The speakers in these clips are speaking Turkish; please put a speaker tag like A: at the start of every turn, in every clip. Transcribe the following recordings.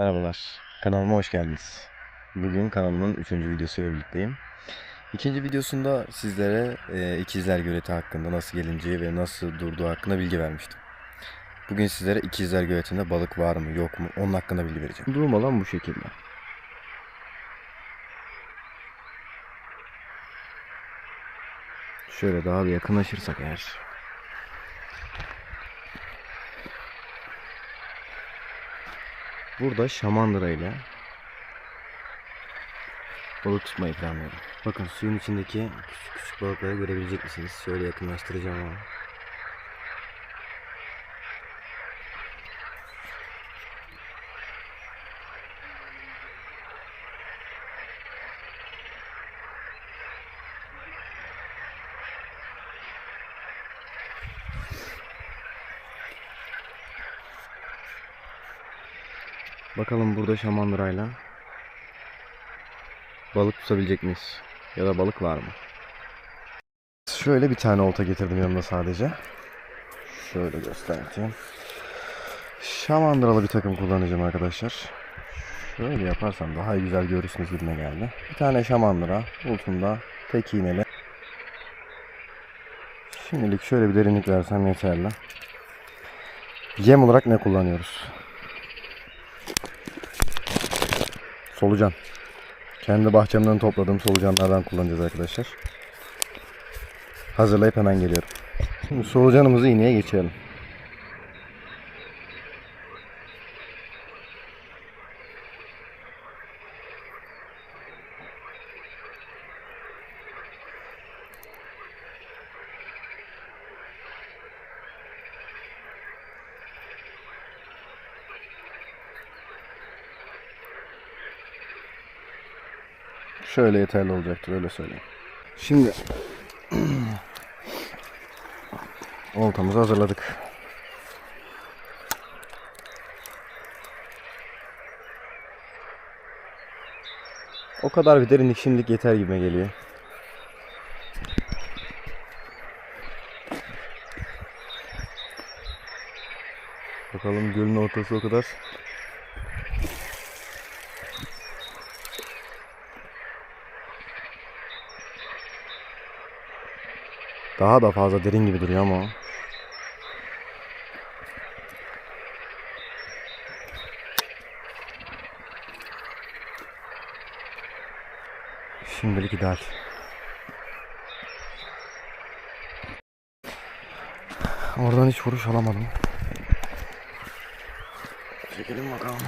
A: Merhabalar, kanalıma hoş geldiniz. Bugün kanalımın 3. videosuyla birlikteyim. İkinci videosunda sizlere e, ikizler göleti hakkında nasıl gelineceği ve nasıl durduğu hakkında bilgi vermiştim. Bugün sizlere ikizler göletinde balık var mı yok mu onun hakkında bilgi vereceğim. Durum olan bu şekilde. Şöyle daha bir yakınlaşırsak eğer. Burada şamandıra ile balık tutmayı planlıyorum. Bakın suyun içindeki küçük küçük balıkları görebilecek misiniz? Şöyle yakınlaştıracağım ama. Bakalım burada şamandırayla balık tutabilecek miyiz? Ya da balık var mı? Şöyle bir tane olta getirdim yanımda sadece. Şöyle göstereceğim. Şamandıralı bir takım kullanacağım arkadaşlar. Şöyle yaparsam daha güzel görürsünüz gibime geldi. Bir tane şamandıra, ultumda tek iğneli. Şimdilik şöyle bir derinlik versem yeterli. Yem olarak ne kullanıyoruz? Solucan. Kendi bahçemden topladığım solucanlardan kullanacağız arkadaşlar. Hazırlayıp hemen geliyorum. Şimdi solucanımızı iğneye geçirelim. Şöyle yeterli olacaktır öyle söyleyeyim. Şimdi oltamızı hazırladık. O kadar bir derinlik şimdilik yeter gibi geliyor. Bakalım gölün ortası o kadar. Daha da fazla derin gibi duruyor ama. Şimdilik ideal. Oradan hiç vuruş alamadım. Çekelim bakalım.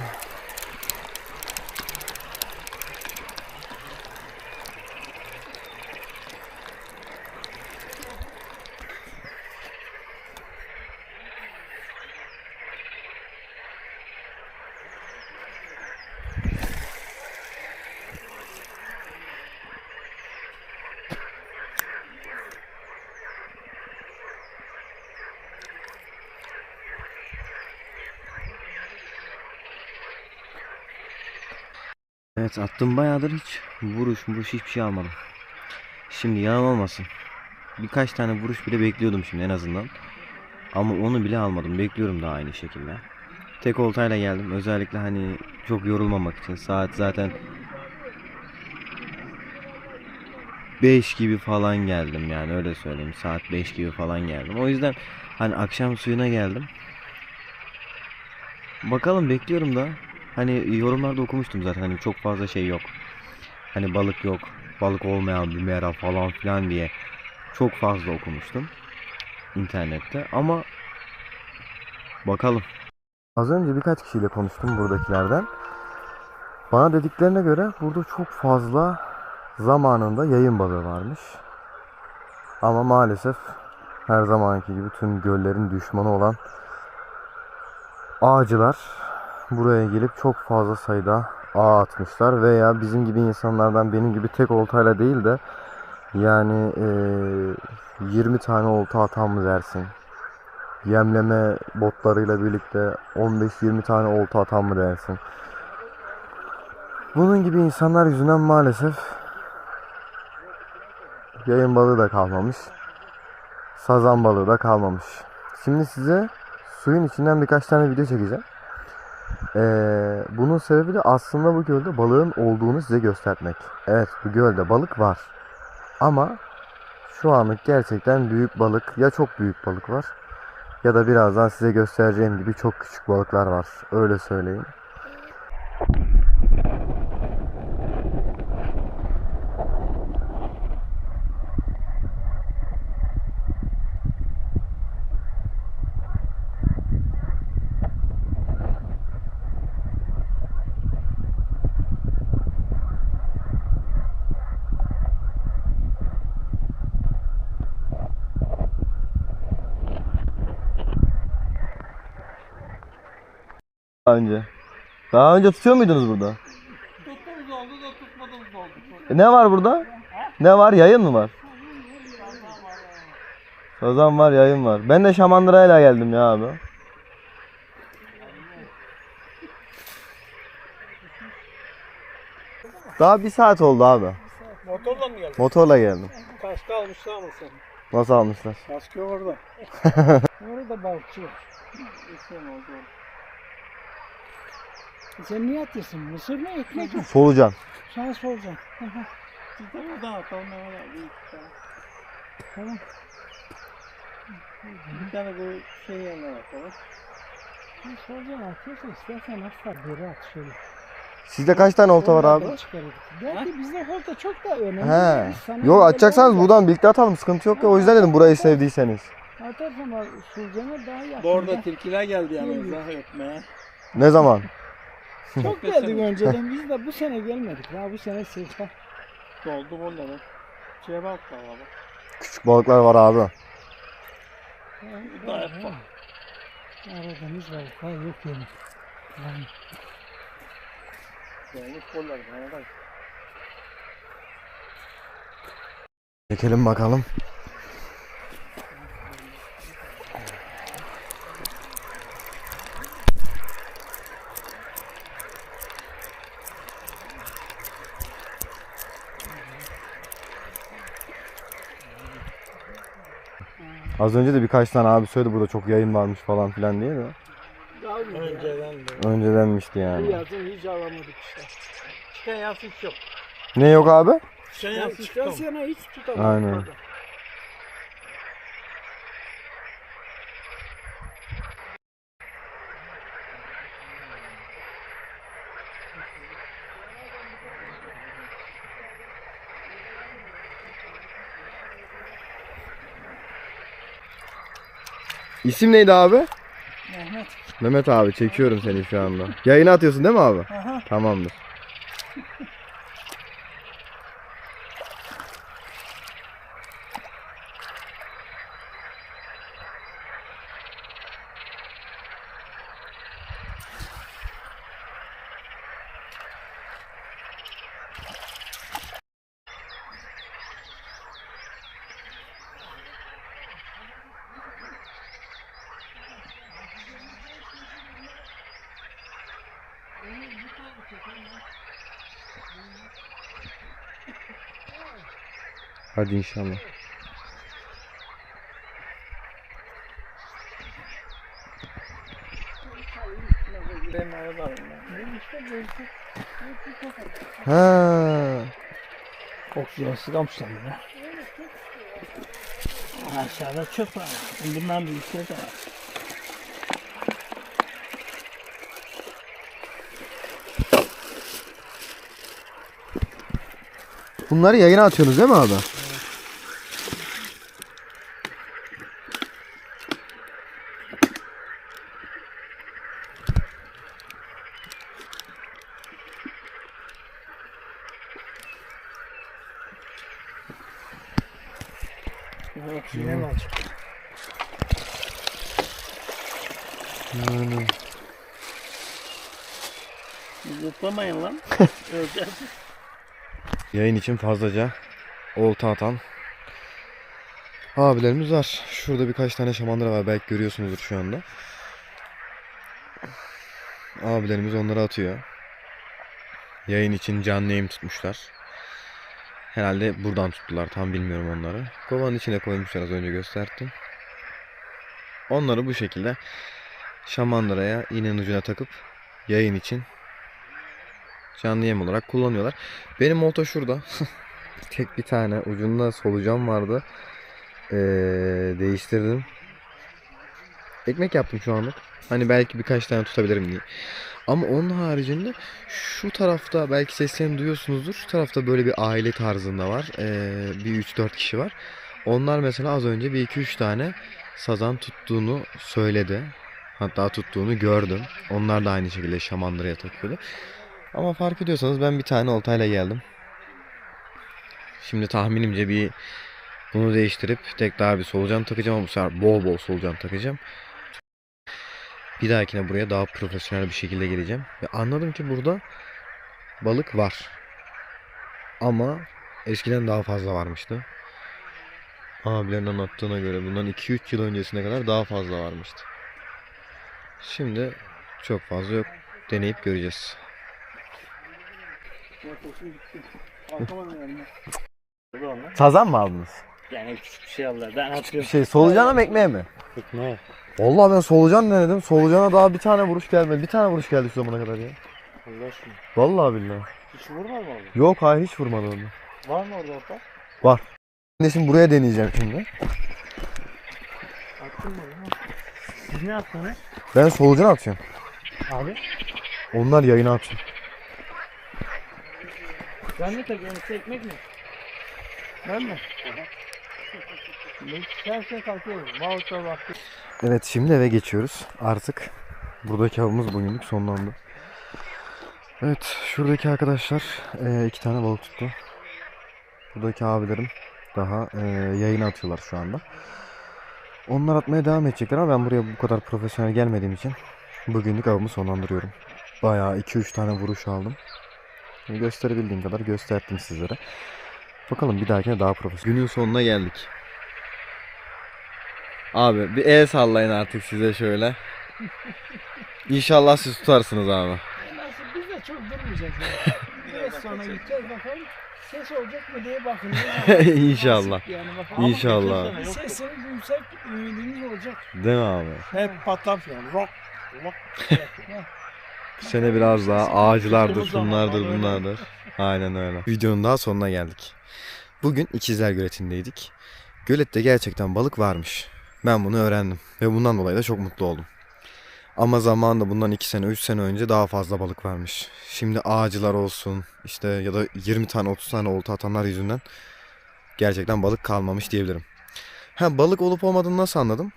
A: Evet attım bayağıdır hiç vuruş vuruş hiçbir şey almadım. Şimdi yalan olmasın. Birkaç tane vuruş bile bekliyordum şimdi en azından. Ama onu bile almadım. Bekliyorum da aynı şekilde. Tek oltayla geldim. Özellikle hani çok yorulmamak için. Saat zaten 5 gibi falan geldim yani öyle söyleyeyim. Saat 5 gibi falan geldim. O yüzden hani akşam suyuna geldim. Bakalım bekliyorum da. Hani yorumlarda okumuştum zaten hani çok fazla şey yok. Hani balık yok, balık olmayan bir mera falan filan diye çok fazla okumuştum internette ama bakalım. Az önce birkaç kişiyle konuştum buradakilerden. Bana dediklerine göre burada çok fazla zamanında yayın balığı varmış. Ama maalesef her zamanki gibi tüm göllerin düşmanı olan ağacılar buraya gelip çok fazla sayıda ağ atmışlar veya bizim gibi insanlardan benim gibi tek oltayla değil de yani eee, 20 tane olta atan mı dersin? Yemleme botlarıyla birlikte 15-20 tane olta atan mı dersin? Bunun gibi insanlar yüzünden maalesef yayın balığı da kalmamış. Sazan balığı da kalmamış. Şimdi size suyun içinden birkaç tane video çekeceğim. Ee, bunun sebebi de aslında bu gölde balığın olduğunu size göstermek. Evet bu gölde balık var. Ama şu anlık gerçekten büyük balık ya çok büyük balık var ya da birazdan size göstereceğim gibi çok küçük balıklar var. Öyle söyleyeyim. Daha önce. Daha önce tutuyor muydunuz burada?
B: Tuttuğumuz oldu da tutmadığımız oldu.
A: E, ne var burada? Ne var? Yayın mı var? Sazan var, yayın var. Ben de Şamandıra'yla geldim ya abi. Daha bir saat oldu abi.
B: Motorla mı geldin?
A: Motorla geldim.
B: Kaskı almışlar mı sen?
A: Nasıl almışlar?
B: Kaskı orada. orada balıkçı var. İsyan oldu.
C: Sen niye atıyorsun? Mısır mı ekmek mi?
A: Solucan.
C: Sana soracağım.
B: Siz de buradan atalım ne var.
C: Tamam.
B: Bir tane bu şey yerine atalım.
C: Soracağım atıyorsa istersen asla biri at şöyle.
A: Sizde kaç tane olta var abi?
C: Belki bizde olta çok da önemli.
A: He. Yok atacaksanız buradan birlikte atalım. Sıkıntı yok ya. O yüzden dedim burayı sevdiyseniz.
C: Atarsan bak Sulcan'a daha yakın.
B: Bu arada tilkiler geldi yanımıza öpmeye.
A: Ne zaman?
C: Çok geldik önceden. Biz de bu sene gelmedik. Ya bu sene sezon.
B: Doldu bunları. Şeye bak da abi.
A: Küçük balıklar var abi.
B: Daha yapma.
C: Aradığımız yok yani. Yani
B: Yani kollar bana.
A: Çekelim bakalım. Az önce de birkaç tane abi söyledi burada çok yayın varmış falan filan diye de.
B: Önceden de.
A: Öncedenmişti
C: Bu
A: yani.
C: yazın hiç alamadık işte.
B: Çıkan yas hiç yok.
A: Ne yok abi?
B: Çıkan
C: Ya
B: yas hiç yok.
C: sene hiç tutamadık.
A: Aynen.
C: orada.
A: İsim neydi abi?
B: Mehmet.
A: Mehmet abi çekiyorum seni şu anda. Yayına atıyorsun değil mi abi?
B: Aha.
A: Tamamdır. Hadi inşallah. Ha.
B: Çok güzel sıkamışlar ya. Aşağıda çöp var. Bundan büyükleri de var.
A: Bunları yayına atıyorsunuz değil mi abi?
B: Evet, yine mi açık?
A: Yani.
B: Zıplamayın lan. Öleceğiz.
A: Yayın için fazlaca olta atan abilerimiz var. Şurada birkaç tane şamandıra var. Belki görüyorsunuzdur şu anda. Abilerimiz onları atıyor. Yayın için canlı yayın tutmuşlar. Herhalde buradan tuttular. Tam bilmiyorum onları. Kovanın içine koymuşlar az önce gösterdim. Onları bu şekilde şamandıraya iğnenin ucuna takıp yayın için canlı yem olarak kullanıyorlar. Benim olta şurada. Tek bir tane ucunda solucan vardı. Ee, değiştirdim. Ekmek yaptım şu anlık. Hani belki birkaç tane tutabilirim diye. Ama onun haricinde şu tarafta belki seslerini duyuyorsunuzdur. Şu tarafta böyle bir aile tarzında var. Ee, bir 3-4 kişi var. Onlar mesela az önce bir 2-3 tane sazan tuttuğunu söyledi. Hatta tuttuğunu gördüm. Onlar da aynı şekilde şamandıraya takıyordu. Ama fark ediyorsanız ben bir tane oltayla geldim. Şimdi tahminimce bir bunu değiştirip tek daha bir solucan takacağım ama bu sefer bol bol solucan takacağım. Bir dahakine buraya daha profesyonel bir şekilde geleceğim. Ve anladım ki burada balık var. Ama eskiden daha fazla varmıştı. Abilerin anlattığına göre bundan 2-3 yıl öncesine kadar daha fazla varmıştı. Şimdi çok fazla yok. Deneyip göreceğiz. Sazan mı aldınız?
B: Yani küçük bir şey aldılar. Ben
A: Bir
B: atıyorum.
A: şey solucan mı ekmeğe mi?
B: Ne?
A: Vallahi ben solucan denedim. Solucana daha bir tane vuruş gelmedi. Bir tane vuruş geldi şu zamana kadar ya.
B: Allah aşkına.
A: Vallahi billahi.
B: Hiç vurmaz mı orada?
A: Yok hayır hiç vurmadı onu.
B: Var mı orada orta?
A: Ben de şimdi buraya deneyeceğim şimdi.
B: Attın mı? Siz ne attınız?
A: Ben solucan atıyorum.
B: Abi.
A: Onlar yayına atıyor.
B: Ben ne takıyorum? Size ekmek mi? Ben mi? Sen sen kalkıyorum. Mouse'a baktım.
A: Evet şimdi eve geçiyoruz. Artık buradaki avımız bugünlük sonlandı. Evet şuradaki arkadaşlar e, iki tane balık tuttu. Buradaki abilerim daha e, yayına atıyorlar şu anda. Onlar atmaya devam edecekler ama ben buraya bu kadar profesyonel gelmediğim için bugünlük avımı sonlandırıyorum. Bayağı 2-3 tane vuruş aldım. Gösterebildiğim kadar gösterdim sizlere. Bakalım bir dahakine daha profesyonel. Günün sonuna geldik. Abi bir el sallayın artık size şöyle. İnşallah siz tutarsınız abi.
C: Nasıl biz de çok durmayacağız yani. Biraz sonra gideceğiz bakalım. Ses olacak mı diye bakın.
A: İnşallah.
C: Yani.
A: İnşallah.
C: Bir Sesini duysak ümidimiz olacak.
A: Değil mi abi?
B: Hep patlar yani. Rock. Rock.
A: Bu sene biraz daha
B: zaman
A: şunlardır, bunlardır. Aynen öyle. Videonun daha sonuna geldik. Bugün İkizler Göleti'ndeydik. Gölette gerçekten balık varmış. Ben bunu öğrendim ve bundan dolayı da çok mutlu oldum. Ama zamanında bundan 2 sene 3 sene önce daha fazla balık varmış. Şimdi ağacılar olsun işte ya da 20 tane 30 tane olta atanlar yüzünden gerçekten balık kalmamış diyebilirim. Ha balık olup olmadığını nasıl anladım?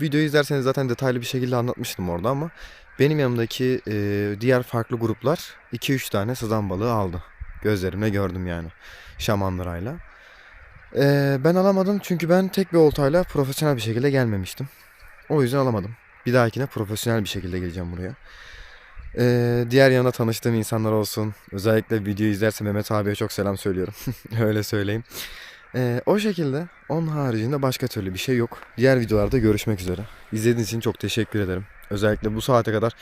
A: Videoyu izlerseniz zaten detaylı bir şekilde anlatmıştım orada ama benim yanımdaki e, diğer farklı gruplar 2-3 tane sazan balığı aldı. Gözlerimle gördüm yani. Şamandırayla. E, ben alamadım çünkü ben tek bir oltayla profesyonel bir şekilde gelmemiştim. O yüzden alamadım. Bir dahakine profesyonel bir şekilde geleceğim buraya. E, diğer yanında tanıştığım insanlar olsun. Özellikle video izlerse Mehmet abiye çok selam söylüyorum. Öyle söyleyeyim. E, o şekilde onun haricinde başka türlü bir şey yok. Diğer videolarda görüşmek üzere. İzlediğiniz için çok teşekkür ederim. Özellikle bu saate kadar,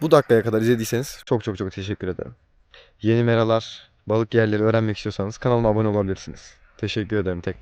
A: bu dakikaya kadar izlediyseniz çok çok çok teşekkür ederim. Yeni meralar, balık yerleri öğrenmek istiyorsanız kanalıma abone olabilirsiniz. Teşekkür ederim tek.